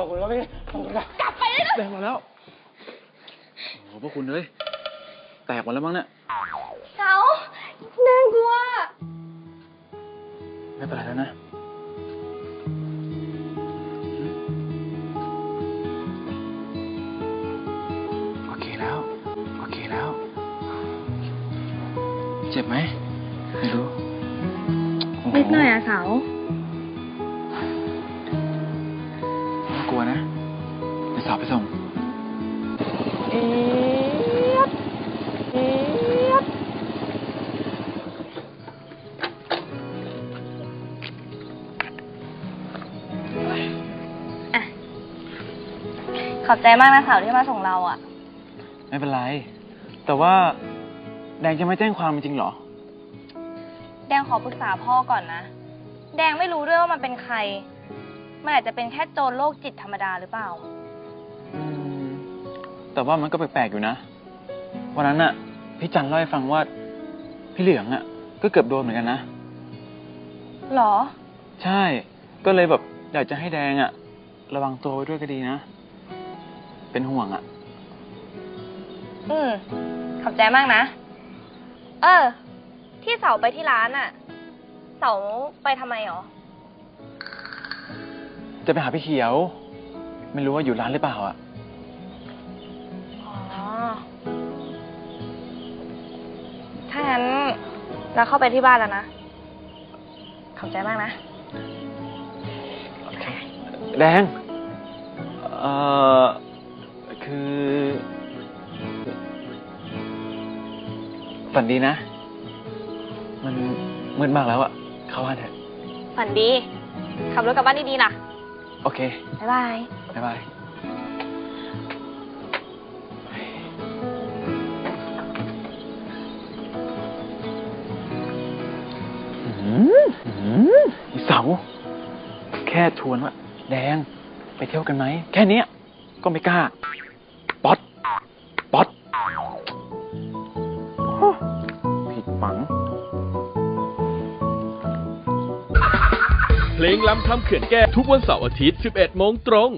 ขอบคุณครับพี่ขอบคุณครับกลับไปเลยนะแตกหมาแล้วโอ้พวกคุณเลยแตกหมดแล้วมั้งเนี่ยเสาน่ากลัวไม่เป็นไรแล้วนะโอเคแล้ว โอเคแล้ว เจ็บไหมไม่รู้ นิดหน่อยอะเสา กลัวนะเดี๋ยวสาวไปส่ง เอ๊ยบเอ๊ยบอะขอบใจมากนะเสาที่มาส่งเราอะ ไม่เป็นไร แต่ว่าแดงจะไม่แจ้งความจริงๆเหรอ แดงขอปรึกษาพ่อก่อนนะ แดงไม่รู้ด้วยว่ามันเป็นใคร มันอาจจะเป็นแค่โจรโรคจิตธรรมดาหรือเปล่า อืมแต่ว่ามันก็แปลกๆอยู่นะ วันนั้นน่ะ พี่จันเล่าให้ฟังว่า พี่เหลืองอะ ก็เกือบโดนเหมือนกันนะ หรอ ใช่ ก็เลยแบบอยากจะให้แดงอะระวังตัวไว้ด้วยก็ดีนะ เป็นห่วงอะอืมขอบใจมากนะ เออ ที่เสาไปที่ร้านอะเสาไปทำไมหรอ จะไปหาพี่เขียว ไม่รู้ว่าอยู่ร้านหรือเปล่าอะอ๋อ ถ้างั้นเราเข้าไปที่บ้านแล้วนะ ขอบใจมากนะ แดง เอ่อ คือ ฝันดีนะ มันมืดมากแล้วอะเข้าบ้านเถอะ ฝันดี ขับรถกลับบ้านดีๆล่ะ โอเค บ๊ายบาย บ๊ายบาย อืมอืมอีเสา แค่ชวนว่า แดง ไปเที่ยวกันไหม แค่เนี้ย ก็ไม่กล้า ป๊อต ป๊อตโเพลงล้ำคำเขื่อนแก้วทุกวันเสาร์อาทิตย์ 11 โมงตรง